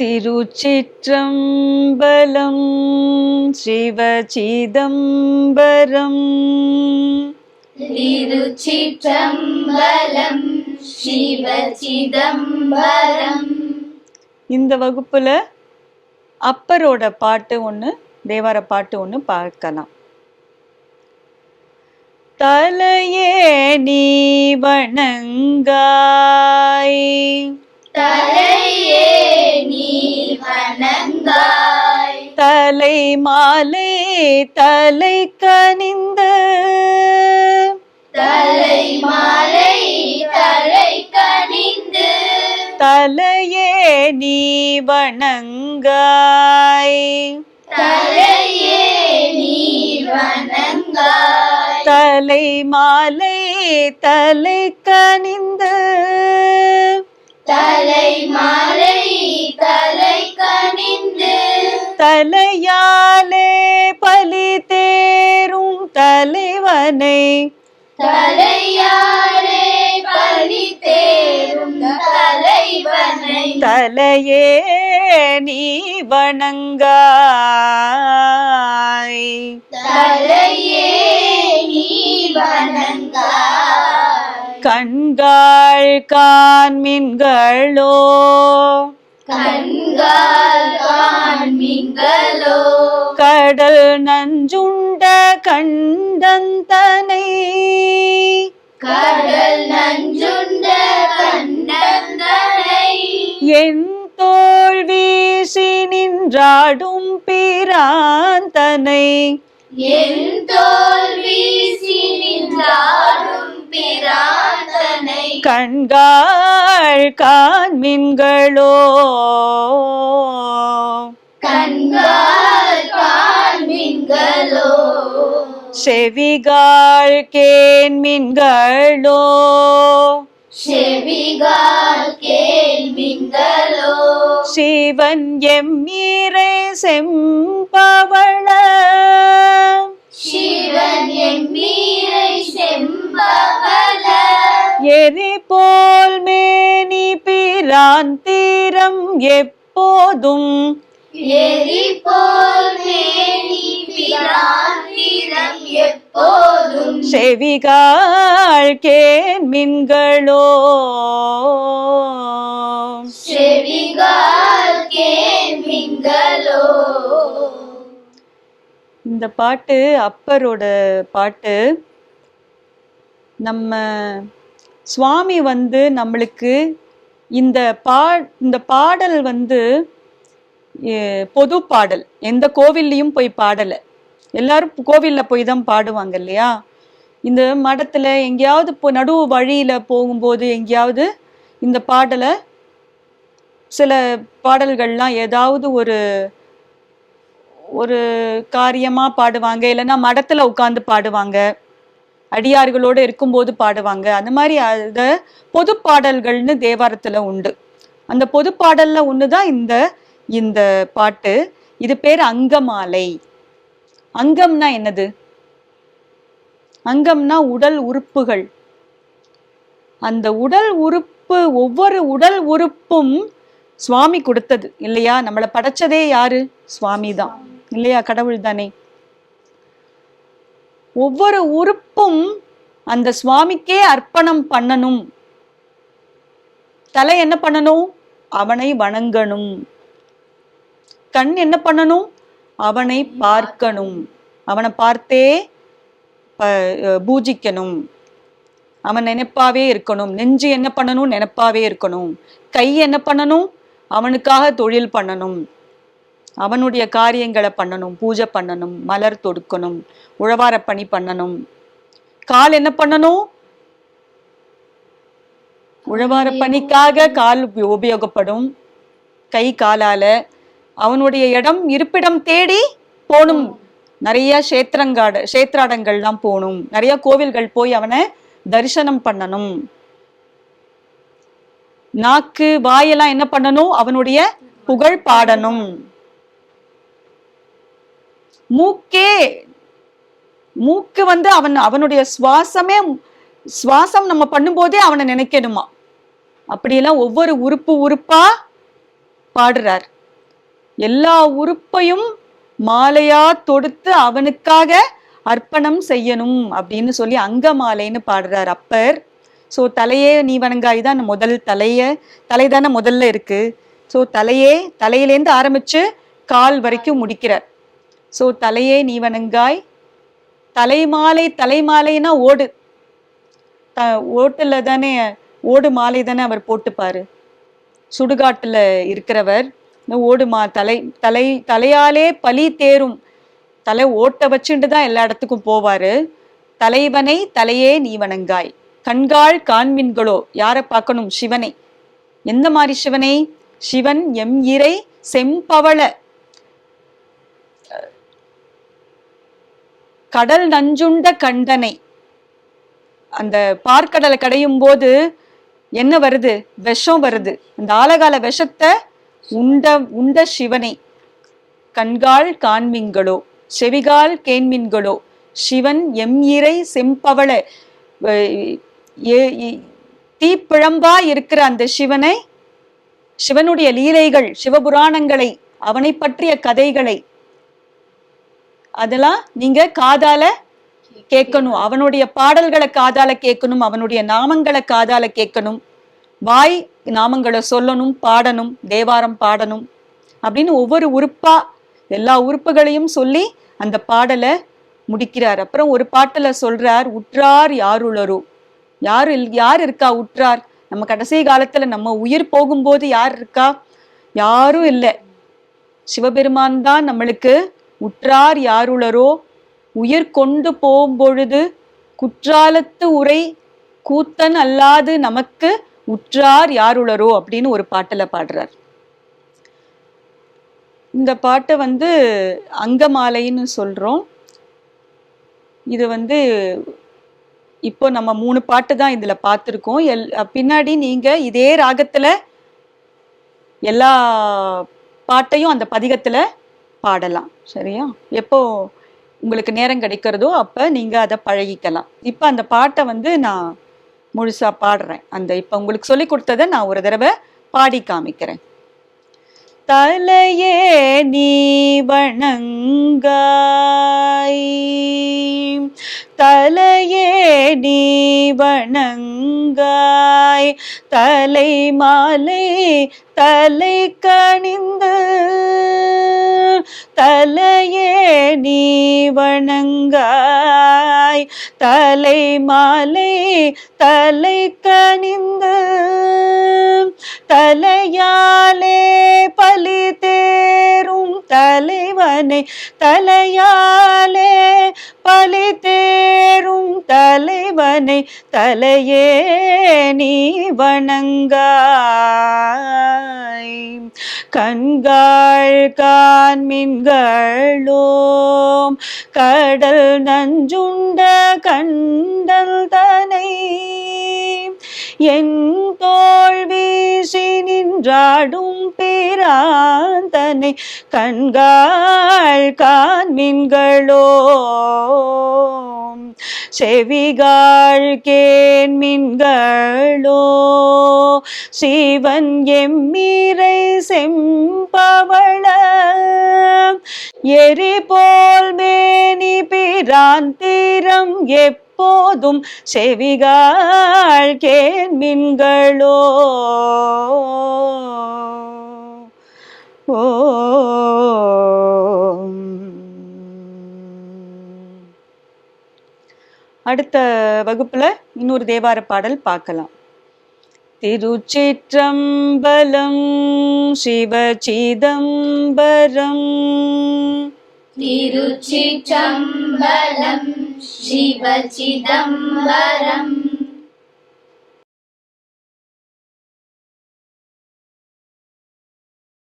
திருச்சிற்றம்பலம் சிவச்சிதம்பரம் திருச்சிற்றம்பலம் சிவசிதம்பரம். இந்த வகுப்புல அப்பரோட பாட்டு ஒண்ணு தேவார பாட்டு ஒண்ணு பார்க்கலாம். தலையே நீ வணங்காய். தலையே நீ வணங்காய். தலை மாலை தலை கனிந்த. தலை மாலை தலை கனிந்து. தலையே நீ வணங்காய். தலையே நீ வணங்காய். தலை மாலை தலை கனிந்த. தலை மாலை தலை கனிந்து. தலையாலே பலி தேரும் தலைவனை. தலையாரே பலி தேரும் தலைவனை. தலையே நீ வணங்காய். தலையே நீ வணங்காய். கண்காள் காண்மின்களோ கடல் நஞ்சுண்ட கண்டந்தனை. கடல் நஞ்சுண்ட கண்டந்தனை. என் தோல் வீசி நின்றாடும் பிராந்தனை. என் தோல் வீசி நின்றாடும் கண்காள் காண்மின்களோ? செவிகாள் கேண்மின்களோ? செவிகால் கேள்விங்களோ சிவன் எம்மீரை செம்பவள எரி போல் மேனி பிராந்திரம் எப்போதும். எரி போல் மேனி எப்போதும். செவிகாள் கேண்மின்களோ. செவிகால் கேள்விங்களோ இந்த பாட்டு அப்பரோட பாட்டு. நம்ம சுவாமி வந்து நம்மளுக்கு இந்த பா இந்த பாடல் வந்து பொது பாடல். எந்த கோவில்லையும் போய் பாடலை. எல்லாரும் கோவிலில் போய் தான் பாடுவாங்க இல்லையா? இந்த மடத்தில் எங்கேயாவது இப்போ நடு வழியில் போகும்போது எங்கேயாவது இந்த பாடலை சில பாடல்கள்லாம் ஏதாவது ஒரு ஒரு காரியமாக பாடுவாங்க. இல்லைன்னா மடத்தில் உட்காந்து பாடுவாங்க. அடியார்களோடு இருக்கும்போது பாடுவாங்க. அந்த மாதிரி அதை பொது பாடல்கள்னு தேவாரத்துல உண்டு. அந்த பொது பாடல்ல தான் இந்த இந்த பாட்டு. இது பேர் அங்கமாலை. அங்கம்னா என்னது? அங்கம்னா உடல் உறுப்புகள். அந்த உடல் உறுப்பு ஒவ்வொரு உடல் உறுப்பும் சுவாமி கொடுத்தது இல்லையா? நம்மளை படைச்சதே யாரு? சுவாமி தான் இல்லையா? கடவுள் தானே ஒவ்வொரு உறுப்பும் அந்த சுவாமிக்கே அர்ப்பணம் பண்ணணும். தலை என்ன பண்ணணும்? அவனை வணங்கணும். கண் என்ன பண்ணணும்? அவனை பார்க்கணும். அவனை பார்த்தே பூஜிக்கணும். அவன் நினைப்பாவே இருக்கணும். நெஞ்சு என்ன பண்ணணும்? நினைப்பாவே இருக்கணும். கை என்ன பண்ணணும்? அவனுக்காக தொழில் பண்ணணும். அவனுடைய காரியங்களை பண்ணணும் பூஜை பண்ணணும் மலர் தொடுக்கணும் உழவார பணி பண்ணணும். கால் என்ன பண்ணணும்? உழவார பணிக்காக கால் உப- உபயோகப்படும். கை காலால அவனுடைய இடம் இருப்பிடம் தேடி போகணும் நிறைய கஷேத்திரங்காட கஷேத்திராடங்கள்லாம் போகணும் நிறைய கோவில்கள் போய் அவனை தரிசனம் பண்ணணும். நாக்கு வாயெல்லாம் என்ன பண்ணணும்? அவனுடைய புகழ் பாடணும். மூக்கே. மூக்கு வந்து அவன் அவனுடைய சுவாசமே சுவாசம் நம்ம பண்ணும்போதே அவனை நினைக்கணுமா? அப்படியெல்லாம் ஒவ்வொரு உறுப்பு உறுப்பா பாடுறார். எல்லா உறுப்பையும் மாலையா தொடுத்து அவனுக்காக அர்ப்பணம் செய்யணும் அப்படின்னு சொல்லி அங்க மாலைன்னு பாடுறார் அப்பர். ஸோ தலையே நீ வணங்காய் தான் முதல் தலைய தலை தானே முதல்ல இருக்கு. ஸோ தலையே தலையிலேருந்து ஆரம்பிச்சு கால் வரைக்கும் முடிக்கிறார். ஸோ தலையே நீ வணங்காய். தலைமாலை தலைமாலைனா ஓடு. த ஓட்டுல தானே ஓடு மாலை தானே அவர் போட்டுப்பாரு. சுடுகாட்டில் இருக்கிறவர் இந்த ஓடு மா தலை தலை தலையாலே பலி தேரும். தலை ஓட்ட வச்சுட்டு தான் எல்லா இடத்துக்கும் போவார். தலைவனை தலையே நீ வணங்காய். கண்காள் காண்மின்களோ யாரை பார்க்கணும்? சிவனை. எந்த மாதிரி சிவனை? சிவன் எம் இறை செம்பவள. கடல் நஞ்சுண்ட கண்டனை. அந்த பார்க்கடலை கடையும் போது என்ன வருது? விஷம் வருது. அந்த ஆலகால விஷத்தை உண்ட உண்ட சிவனை. கண்கால் காண்மின்களோ செவிகால் கேண்மின்களோ சிவன் எம் இறை செம்பவள தீப்பிழம்பா இருக்கிற அந்த சிவனை சிவனுடைய லீலைகள் சிவபுராணங்களை அவனை பற்றிய கதைகளை அதெல்லாம் நீங்க காதால கேட்கணும். அவனுடைய பாடல்களை காதால கேட்கணும். அவனுடைய நாமங்களை காதால கேட்கணும். வாய் நாமங்களை சொல்லணும் பாடணும் தேவாரம் பாடணும் அப்படின்னு ஒவ்வொரு உறுப்பா எல்லா உறுப்புகளையும் சொல்லி அந்த பாடலை முடிக்கிறார். அப்புறம் ஒரு பாட்டுல சொல்றார் உற்றார் யாருளரோ? யார் இல்- யார் இருக்கா உற்றார்? நம்ம கடைசி காலத்துல நம்ம உயிர் போகும்போது யார் இருக்கா? யாரும் இல்லை. சிவபெருமான் தான் நம்மளுக்கு உற்றார் யாருளரோ? உயிர் கொண்டு போகும்பொழுது குற்றாலத்து உரை கூத்தன் அல்லாது நமக்கு உற்றார் யாருளரோ? அப்படின்னு ஒரு பாட்டில் பாடுறார். இந்த பாட்டை வந்து அங்கமாலைன்னு சொல்கிறோம் இது வந்து இப்போ நம்ம மூணு பாட்டு தான் இதில் பார்த்துருக்கோம். எல் பின்னாடி நீங்கள் இதே ராகத்தில் எல்லா பாட்டையும் அந்த பதிகத்தில் பாடலாம் சரியா? எப்போ உங்களுக்கு நேரம் கிடைக்கிறதோ அப்போ நீங்கள் அதை பழகிக்கலாம். இப்போ அந்த பாட்டை வந்து நான் முழுசாக பாடுறேன். அந்த இப்போ உங்களுக்கு சொல்லி கொடுத்ததை நான் ஒரு தடவை பாடி காமிக்கிறேன். தலையே நீ வணங்காய். தலையே நீ வணங்காய். தலை மாலை தலை கணிந்து தலையே நீ வணங்காய். தலை மாலை தலை கனிந்து. தலையாலே பலி தலைவனை தலையாலே பலி தேரும் தலைவனை தலையே நீ வணங்காய். கண்கள் காண்மின்களோம் கடல் நஞ்சுண்ட கண்டல் தனை. என் தோல்வி வீசி நின்றாடும் பேராந்தனை கண்கள் காண்மின்களோ செவிகாள் கேண்மின்களோ. சிவன் எம்மீரை செம்பவள. எரி போல் மேனி பிராந்திரம் எப்போதும் செவிகாள் கேண்மின்களோ. ஓ அடுத்த வகுப்புல இன்னொரு தேவார பாடல் பார்க்கலாம். திருச்சிற்றம்பலம் சிவச்சிதம்பரம். திருச்சிற்றம்பலம் शिवचिदम्बरम्